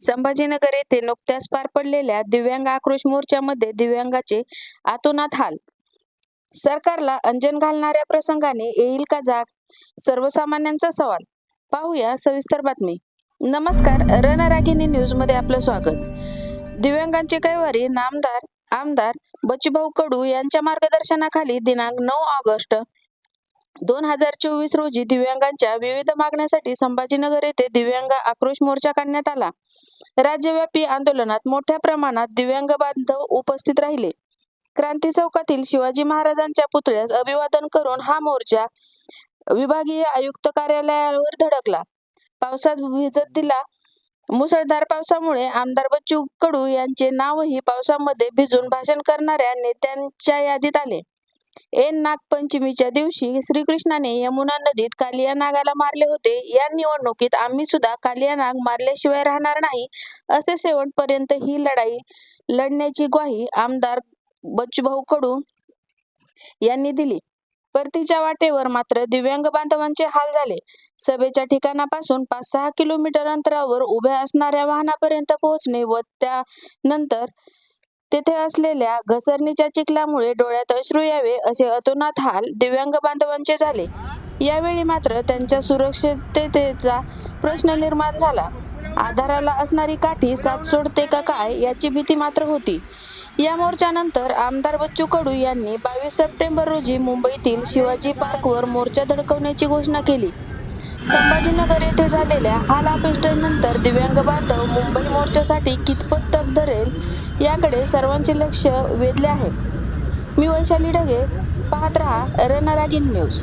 संभाजीनगर येथे नुकत्याच पार पडलेल्या दिव्यांग आक्रोश मोर्चामध्ये दिव्यांगाचे आतोनात हाल. सरकारला अंजन घालणाऱ्या प्रसंगाने येईल का जाग? सर्वसामान्यांचा सवाल. पाहूया सविस्तर बातमी. नमस्कार रणरागिणी न्यूजमध्ये आपलं स्वागत. दिव्यांगांची कैवारी नामदार आमदार बच्चूभाऊ कडू यांच्या मार्गदर्शनाखाली दिनांक नऊ ऑगस्ट दोन हजार चोवीस रोजी दिव्यांगांच्या विविध मागण्यासाठी संभाजीनगर येथे दिव्यांग आक्रोश मोर्चा काढण्यात आला. राज्यव्यापी आंदोलनात मोठ्या प्रमाणात दिव्यांग बांधव उपस्थित राहिले. क्रांती चौकातील शिवाजी महाराजांच्या पुतळ्यास अभिवादन करून हा मोर्चा विभागीय आयुक्त कार्यालयावर धडकला. पावसात भिजत दिला. मुसळधार पावसामुळे आमदार बच्चू कडू यांचे नावही पावसामध्ये भिजून भाषण करणाऱ्या नेत्यांच्या यादीत आले. ऐन नागपंचमीच्या दिवशी श्रीकृष्णाने यमुना नदीत कालिया नागाला मारले होते. या निवडणुकीत आम्ही सुद्धा कालिया नाग मारल्याशिवाय राहणार नाही असे शेवटपर्यंत ही लढाई लढण्याची ग्वाही आमदार बच्चूभाऊ कडू यांनी दिली. परतीच्या वाटेवर मात्र दिव्यांग बांधवांचे हाल झाले. सभेच्या ठिकाणापासून पाच सहा किलोमीटर अंतरावर उभ्या असणाऱ्या वाहनापर्यंत पोहोचणे व त्यानंतर तेथे असलेल्या घसरणीच्या चिखलामुळे डोळ्यात अश्रू यावे असे अतोनात हाल दिव्यांग बांधवांचे झाले. यावेळी मात्र त्यांच्या सुरक्षिततेचा प्रश्न निर्माण झाला. आधाराला असणारी काठी साथ सोडते का काय याची भीती मात्र होती. या मोर्चानंतर आमदार बच्चू कडू यांनी बावीस सप्टेंबर रोजी मुंबईतील शिवाजी पार्कवर मोर्चा धडकवण्याची घोषणा केली. संभाजीनगर येथे झालेल्या हाल अपेष्टेनंतर दिव्यांग बांधव मुंबई मोर्चासाठी कितपत तग धरेल याकडे सर्वांचे लक्ष वेधले आहे. मी वैशाली ढगे पाहत रहा रणरागिन न्यूज.